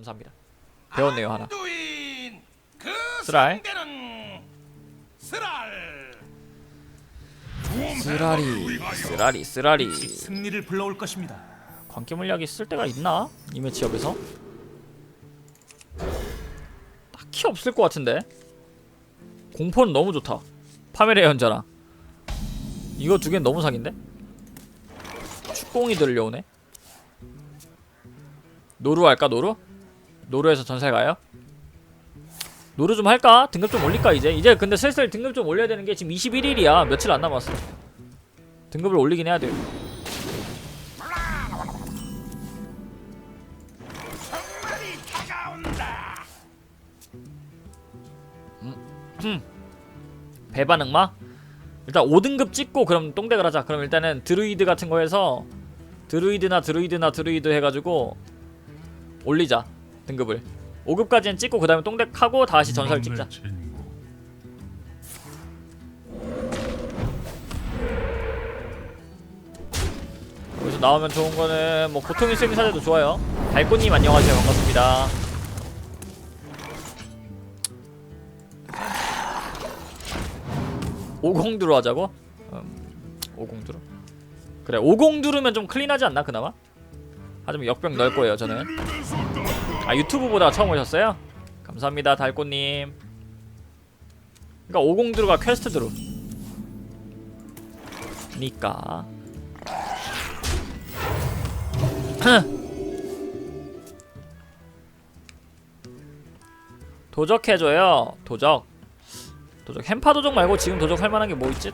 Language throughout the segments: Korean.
감사합니다. 배웠네요 하나. 그. 상대는 쓰랄 쓰라리 쓰라리 쓰라리. 승리를 불러올 것입니다. 광기 물약이 쓸 때가 있나? 이 매치업에서? 딱히 없을 것 같은데 공포는 너무 좋다 파멸의 연자랑 이거 두 개는 너무 사기인데? 축공이 들려오네 노루 할까 노루? 노루에서 전살 가요? 노루 좀 할까? 등급 좀 올릴까 이제? 이제 근데 슬슬 등급 좀 올려야 되는 게 지금 21일이야 며칠 안 남았어 등급을 올리긴 해야 돼요 정말이 다가온다 배반응마? 일단 5등급 찍고 그럼 똥대를 하자 그럼 일단은 드루이드 같은 거 해서 드루이드나 드루이드나 드루이드 해가지고 올리자 등급을. 5급까지는 찍고 그 다음에 똥덱 하고 다시 전설 찍자. 여기서 나오면 좋은 거는 뭐 고통이 쓰는 사제도 좋아요. 달꽃님 안녕하세요. 반갑습니다. 오공두로 하자고? 음, 오공두로 그래 오공두르면 좀 클린하지 않나 그나마? 하지만 역병 넣을 거예요 저는 아 유튜브보다 처음 오셨어요? 감사합니다 달꽃님. 그니까 오공두루가 퀘스트드루. 니까. 도적해줘요 도적. 도적. 햄파 도적 말고 지금 도적 할 만한 게 뭐 있지?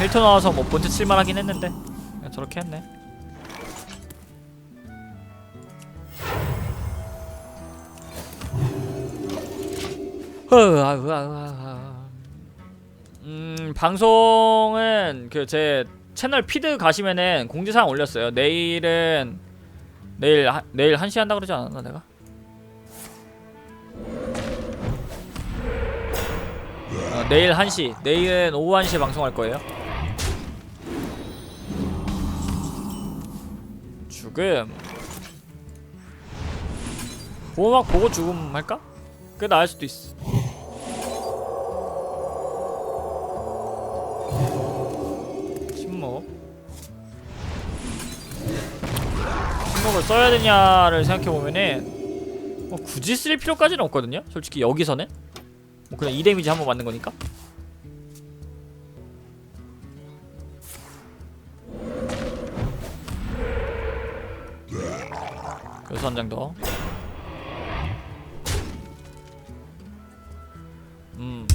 힐터 나와서 뭐 본체 칠만하긴 했는데 그냥 저렇게 했네. 음 방송은 그 제 채널 피드 가시면은 공지사항 올렸어요. 내일은 내일 하, 내일 1시 한다 그러지 않았나 내가? 어, 내일 1시. 내일은 오후 1시에 방송할 거예요. 죽음. 보호막 보고 죽음 할까? 그게 나을 수도 있어. 침묵. 침묵을 써야 되냐를 생각해 보면은 뭐 굳이 쓸 필요까지는 없거든요. 솔직히 여기서는 뭐 그냥 2 데미지 한 번 맞는 거니까. 그래서 한 장 더. 음.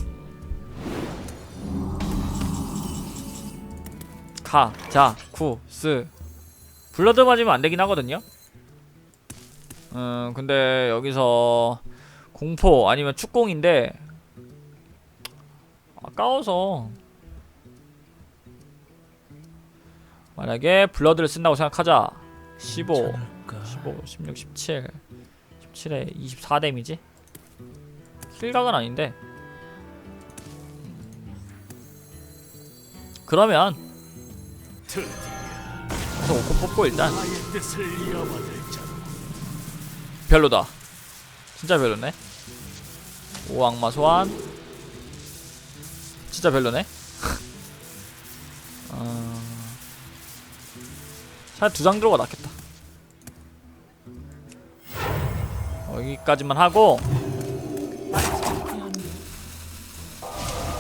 가, 자, 쿠, 스. 블러드 맞으면 안 되긴 하거든요. 음, 근데 여기서 공포 아니면 축공인데 아까워서 만약에 블러드를 쓴다고 생각하자 15 15 16 17 17에 24 데미지? 킬각은 아닌데. 그러면 그래서 5코 뽑고 일단. 별로다. 진짜 별로네. 오 악마 소환. 진짜 별로네. 어... 차라리 두장 들어가 낫겠다 여기까지만 하고.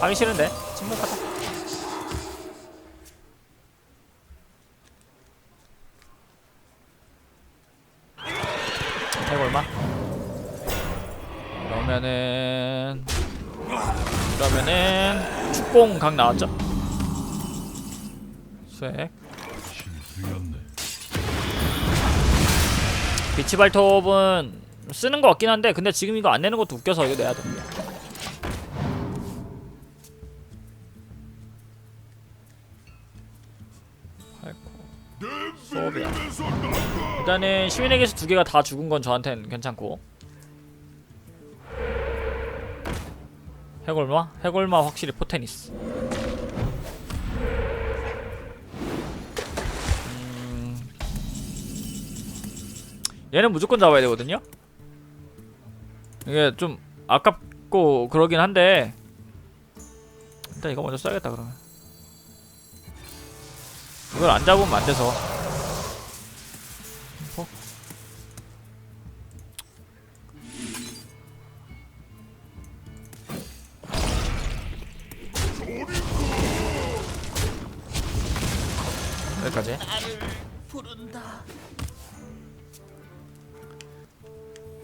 하기 싫은데? 침묵하자. 해볼만 그러면은 그러면은 축봉 각 나왔죠? 수액 비치 발톱은 쓰는 거 같긴 한데 근데 지금 이거 안 내는 것도 웃겨서 이거 내야 돼. 소비야 일단은 시민에게서 두 개가 다 죽은 건 저한텐 괜찮고. 해골마? 해골마 확실히 포테니스. 음... 얘는 무조건 잡아야 되거든요? 이게 좀 아깝고 그러긴 한데 일단 이거 먼저 써야겠다 그러면. 이걸 안 잡으면 안 돼서. 어? 여기까지.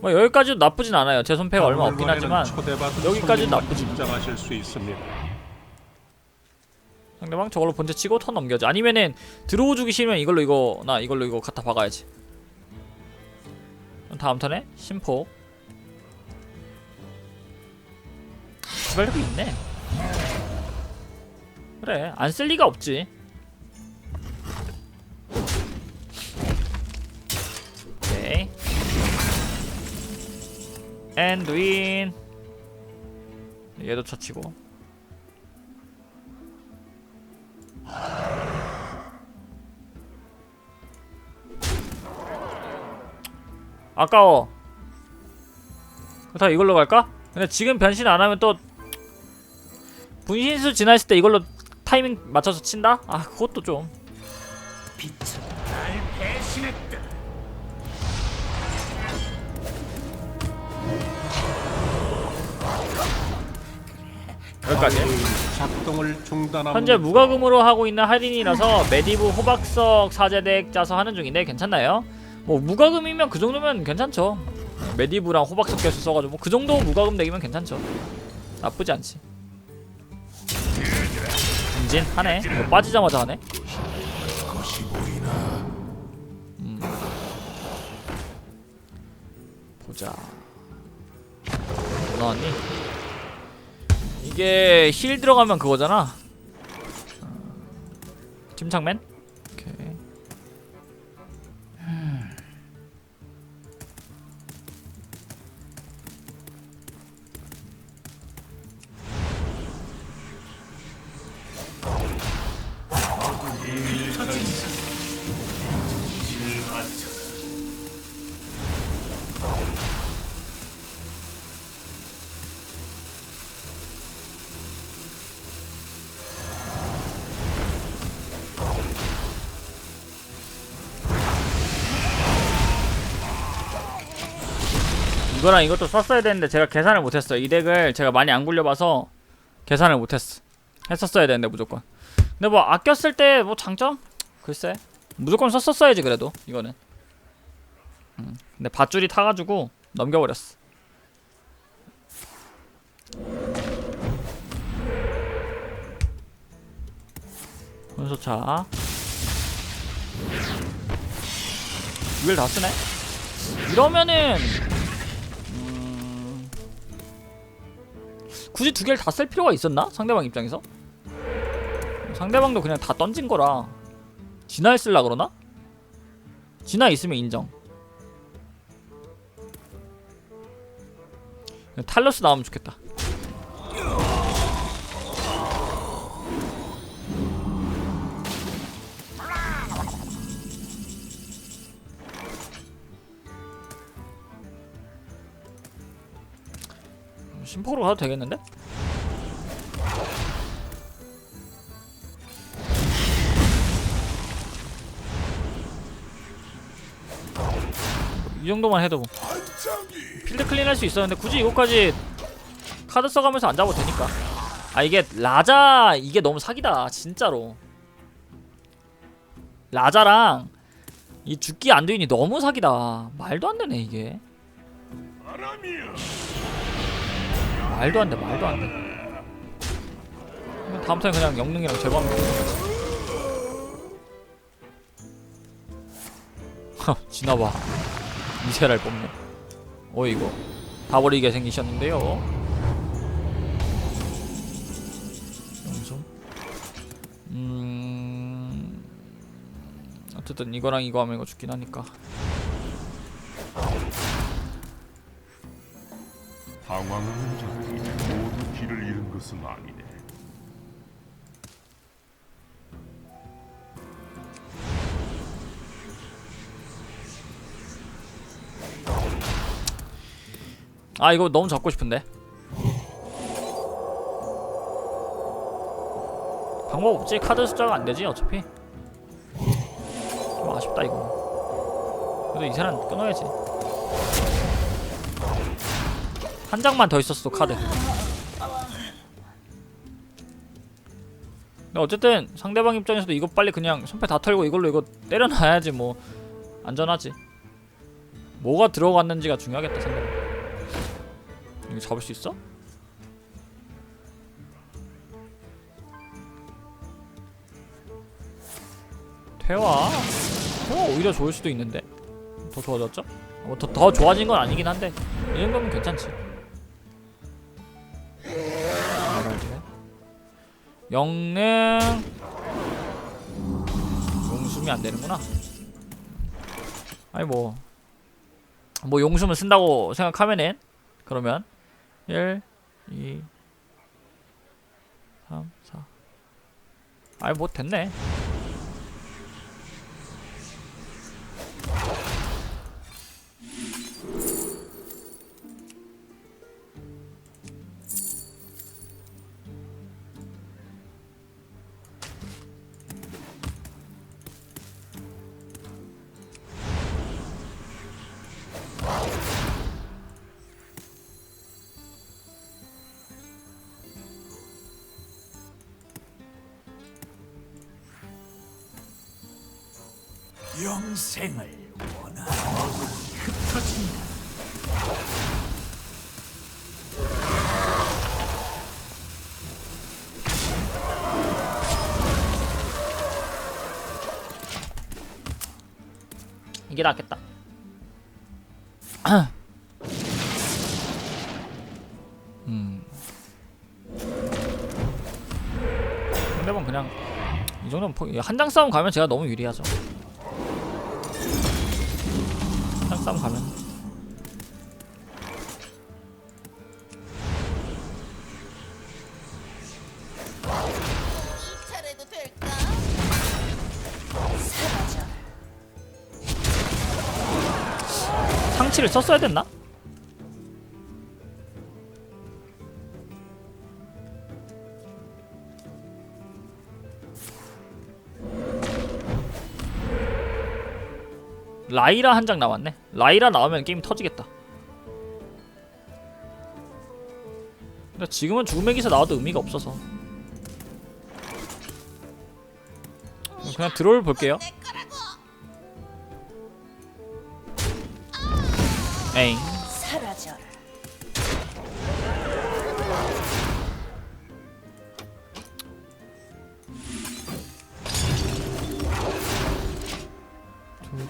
뭐 여기까지도 나쁘진 않아요. 제 손패가 얼마 없긴 하지만 여기까지는 나쁘지. 입장하실 수 있습니다. 상대방 저걸로 본체 치고 턴 넘겨줘. 아니면은 들어오 주기 싫으면 이걸로 이거 나 이걸로 이거 갖다 박아야지. 다음 턴에 심포. 주발력이 있네. 그래 안 쓸 리가 없지. And win. 얘도 쳐치고. 아까워 그렇다 이걸로 갈까? 근데 지금 변신 안 하면 또 분신술 지나있을 때 이걸로 타이밍 맞춰서 친다? 아 그것도 좀 빛 여기까지 작동을 중단합니다. 현재 무과금으로 하고 있는 할인이라서 메디브 호박석 사제덱 짜서 하는 중인데 괜찮나요? 뭐 무과금이면 그 정도면 괜찮죠 메디브랑 호박석 개수 써가지고 뭐그 정도 무과금 덱이면 괜찮죠 나쁘지 않지 인진 하네 뭐 빠지자마자 하네 음. 보자 뭐 나왔니? 이게 힐 들어가면 그거잖아. 어, 침착맨? 이거랑 이것도 썼어야 되는데 제가 계산을 못했어요. 이 덱을 제가 많이 안 굴려봐서 계산을 못했어. 했었어야 되는데 무조건. 근데 뭐 아꼈을 때 뭐 장점? 글쎄 무조건 썼었어야지 그래도 이거는. 음, 근데 밧줄이 타가지고 넘겨버렸어. 혼소차. 위를 다 쓰네. 이러면은 굳이 두 개를 다 쓸 필요가 있었나? 상대방 입장에서? 상대방도 그냥 다 던진 거라 진화에 쓸라 그러나? 진화 있으면 인정 탈러스 나오면 좋겠다 심포로 가도 되겠는데? 이 정도만 해도 뭐. 필드 클린 할 수 있었는데 굳이 이거까지 카드 써가면서 안 잡아도 되니까 아 이게 라자 이게 너무 사기다 진짜로 라자랑 이 죽기 안되인이 너무 사기다 말도 안 되네 이게 말도 안 돼, 말도 안 돼. 그럼 다음 턴에 그냥 영능이랑 제거하면 돼. 하, 지나봐. 미세랄 뽑네. 어, 이거. 다 버리게 생기셨는데요. 영숨. 음. 어쨌든 이거랑 이거 하면 이거 죽긴 하니까. 당황하는 자들이 모두 길을 잃은 것은 아니네. 아 이거 너무 잡고 싶은데? 방법 없지? 카드 숫자가 안 되지 어차피? 좀 아쉽다 이거. 그래도 이 사람 끊어야지. 한 장만 더 있었어 카드. 근데 어쨌든 상대방 입장에서도 이거 빨리 그냥 손패 다 털고 이걸로 이거 때려놔야지 뭐 안전하지. 뭐가 들어갔는지가 중요하겠다 상대방 이거 잡을 수 있어? 퇴화? 퇴화 오히려 좋을 수도 있는데. 더 좋아졌죠? 뭐 더, 더 좋아진 건 아니긴 한데. 이 정도면 괜찮지. 영능 용숨이 안 되는구나. 아니 뭐. 뭐 용숨을 쓴다고 생각하면은 그러면 1 2 3 4 아이 뭐 됐네 영생을 원하는 흩어진다. 이게 낫겠다. 음. 상대방 그냥 이 정도면 한장 싸움 가면 제가 너무 유리하죠 싸움 가면 이 차례도 될까? 사라져. 상치를 썼어야 됐나? 라이라 한 장 나왔네. 라이라 나오면 게임 터지겠다. 근데 지금은 죽음의 기사 나와도 의미가 없어서 그냥 드롤 볼게요. 에잉.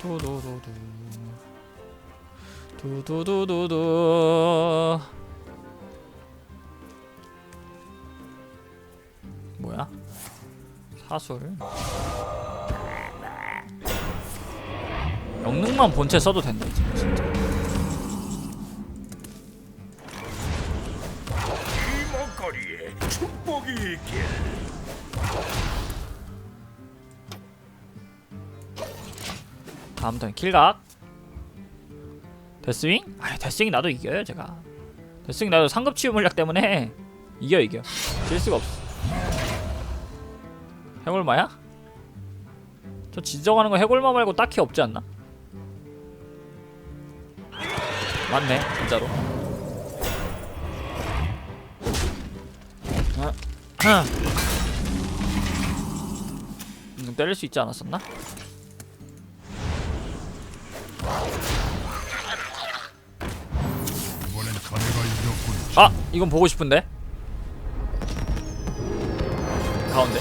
두두두두두 두두두두두 뭐야? 사술 영능만 본체 써도 된다 이제 진짜 이 먹거리에 축복이 있길. 다음 턴 킬각 데스윙? 아 데스윙 나도 이겨요 제가 데스윙 나도 상급 치유 물약 때문에 이겨 이겨 질 수가 없어 해골마야? 저 지정하는 거 해골마 말고 딱히 없지 않나? 맞네 진짜로 아, 아. 음, 때릴 수 있지 않았었나? 아 이건 보고 싶은데? 가운데